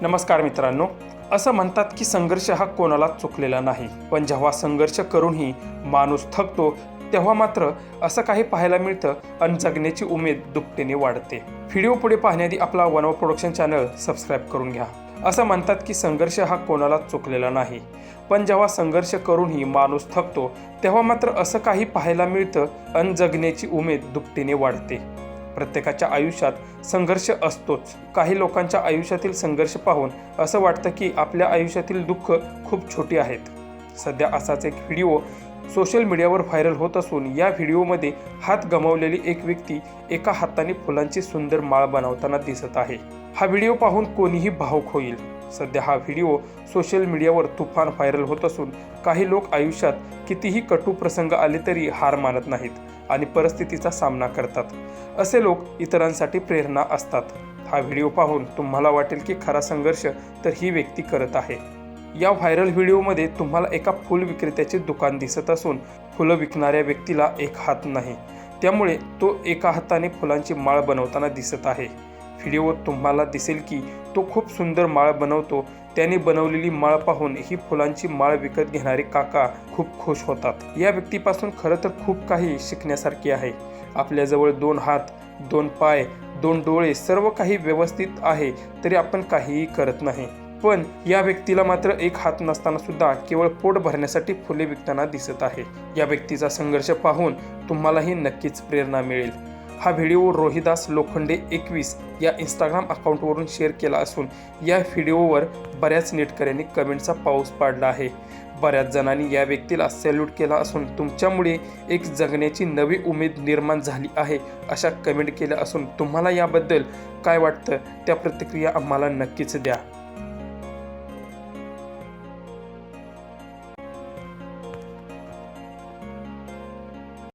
नमस्कार मित्रांनो. असं म्हणतात की संघर्ष हा कोणाला चुकलेला नाही. पण जेव्हा संघर्ष करूनही माणूस थकतो तेव्हा मात्र असं काही पाहायला मिळतं आणि जगण्याची उमेद दुपटीने वाढते. व्हिडिओ पुढे पाहण्याआधी आपला वनव प्रोडक्शन चॅनल सबस्क्राईब करून घ्या. असं म्हणतात की संघर्ष हा कोणाला चुकलेला नाही. पण जेव्हा संघर्ष करूनही माणूस थकतो तेव्हा मात्र असं काही पाहायला मिळतं आणि जगण्याची उमेद दुपटीने वाढते. प्रत्येकाच्या आयुष्यात संघर्ष असतोच. काही लोकांच्या आयुष्यातील संघर्ष पाहून असं वाटतं की आपल्या आयुष्यातील दुःख खूप छोटी आहेत. सध्या असाच एक व्हिडिओ सोशल मीडियावर व्हायरल होत असून या व्हिडिओमध्ये हात गमावलेली एक व्यक्ती एका हाताने फुलांची सुंदर माळ बनवताना दिसत आहे. हा व्हिडिओ पाहून कोणीही भावुक होईल. सध्या हा व्हिडिओ सोशल मीडियावर तुफान व्हायरल होत असून काही लोक आयुष्यात कितीही कटू प्रसंग आले तरी हार मानत नाहीत आणि परिस्थितीचा सामना करतात. असे लोक इतरांसाठी प्रेरणा असतात. हा व्हिडिओ पाहून तुम्हाला वाटेल की खरा संघर्ष तर ही व्यक्ती करत आहे. या व्हायरल व्हिडिओमध्ये तुम्हाला एका फुल विक्रेत्याचे दुकान दिसत असून फुलं विकणाऱ्या व्यक्तीला एक हात नाही. त्यामुळे तो एका हाताने फुलांची माळ बनवताना दिसत आहे. व्हिडिओ तुम्हाला दिसेल की तो खूप सुंदर माळ बनवतो. त्याने बनवलेली माळ पाहून ही फुलांची माळ विकत घेणारे काका खूप खुश होतात. या व्यक्तीपासून खरं तर खूप काही शिकण्यासारखे आहे. आपल्याजवळ दोन हात दोन पाय दोन डोळे सर्व काही व्यवस्थित आहे तरी आपण काहीही करत नाही. पण या व्यक्तीला मात्र एक हात नसताना सुद्धा केवळ पोट भरण्यासाठी फुले विकताना दिसत आहे. या व्यक्तीचा संघर्ष पाहून तुम्हालाही नक्कीच प्रेरणा मिळेल. हा व्हिडिओ रोहिदास लोखंडे एकवीस या इंस्टाग्राम अकाउंटवरून शेअर केला असून या व्हिडिओवर बऱ्याच नेटकऱ्यांनी कमेंटचा पाऊस पाडला आहे. बऱ्याच जणांनी या व्यक्तीला सॅल्यूट केला असून तुमच्यामुळे एक जगण्याची नवी उमेद निर्माण झाली आहे अशा कमेंट केल्या असून तुम्हाला याबद्दल काय वाटतं? त्या प्रतिक्रिया आम्हाला नक्कीच द्या.